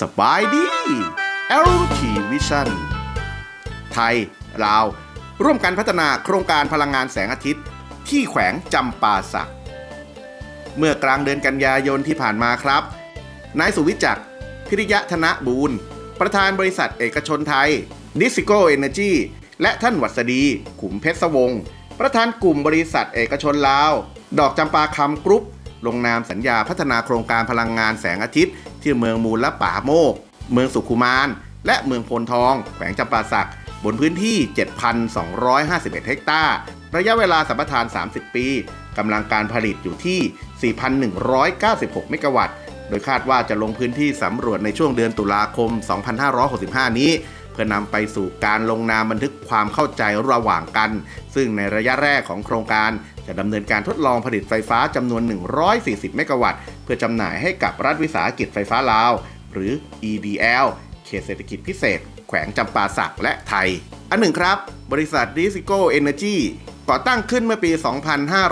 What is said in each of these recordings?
สบายดีเอลทีวิชั่นไทย ลาว ร่วมกันพัฒนาโครงการพลังงานแสงอาทิตย์ ที่แขวงจำปาสัก เมื่อกลางเดือนกันยายนที่ผ่านมาครับ นายสุวิจักพิริยะธนบูรณ์ ประธานบริษัทเอกชนไทยดิสิโกเอเนจี และท่านวัสดี ขุมเพชรสวงศ์ประธานกลุ่มบริษัทเอกชนลาว ดอกจำปาคำกรุ๊ป ลงนามสัญญาพัฒนาโครงการพลังงานแสงอาทิตย์ ที่เมืองมูลและป่าโมก เมืองสุขุมาน และเมืองพนทอง แขวงจำปาสัก บนพื้นที่ 7,251 เฮกตาร์ ระยะเวลาสัมปทาน 30 ปี กำลังการผลิตอยู่ที่ 4,196 เมกะวัตต์ โดยคาดว่าจะลงพื้นที่สำรวจในช่วงเดือนตุลาคม 2565 นี้ พื่อนำไปสู่การลงนามบันทึกความเข้าใจระหว่างกัน ซึ่งในระยะแรกของโครงการจะดำเนินการทดลองผลิตไฟฟ้าจำนวน 140 เมกะวัตต์ เพื่อจำหน่ายให้กับรัฐวิสาหกิจไฟฟ้าลาว หรือ EDL เขตเศรษฐกิจพิเศษ แขวงจำปาสักและไทย อันหนึ่งครับ บริษัทดิสิโกเอเนจีก่อตั้งขึ้นเมื่อปี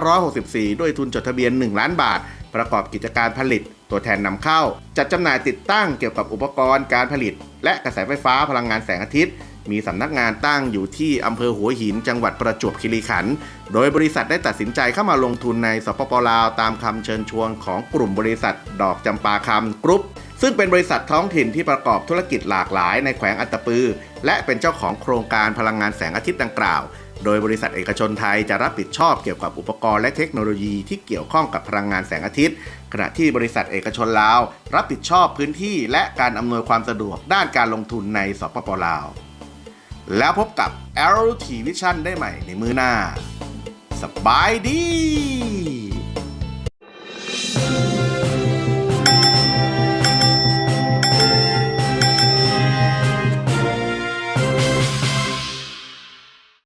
2564 ด้วยทุนจดทะเบียน 1 ล้านบาท ประกอบกิจการผลิต ตัวแทนนำเข้า จัดจำหน่ายติดตั้งเกี่ยวกับอุปกรณ์การผลิต และกระแสไฟฟ้าพลังงานแสงอาทิตย์ มีสำนักงานตั้งอยู่ที่อำเภอหัวหิน จังหวัดประจวบคีรีขันธ์โดยบริษัทได้ตัดสินใจเข้ามาลงทุนในสปปลาวตามคำเชิญชวนของกลุ่มบริษัทดอกจำปาคำกรุ๊ปซึ่งเป็นบริษัทท้องถิ่นที่ประกอบธุรกิจหลากหลายในแขวงอัตตปือ และเป็นเจ้าของโครงการพลังงานแสงอาทิตย์ดังกล่าว โดยบริษัทเอกชนไทยจะรับผิดชอบเกี่ยวกับอุปกรณ์และเทคโนโลยีที่เกี่ยวข้องกับพลังงานแสงอาทิตย์ ขณะที่บริษัทเอกชนลาว รับผิดชอบพื้นที่และการอำนวยความสะดวกด้านการลงทุนในสปปลาว แล้วพบกับ LT Vision ได้ใหม่ในมือหน้า สบายดี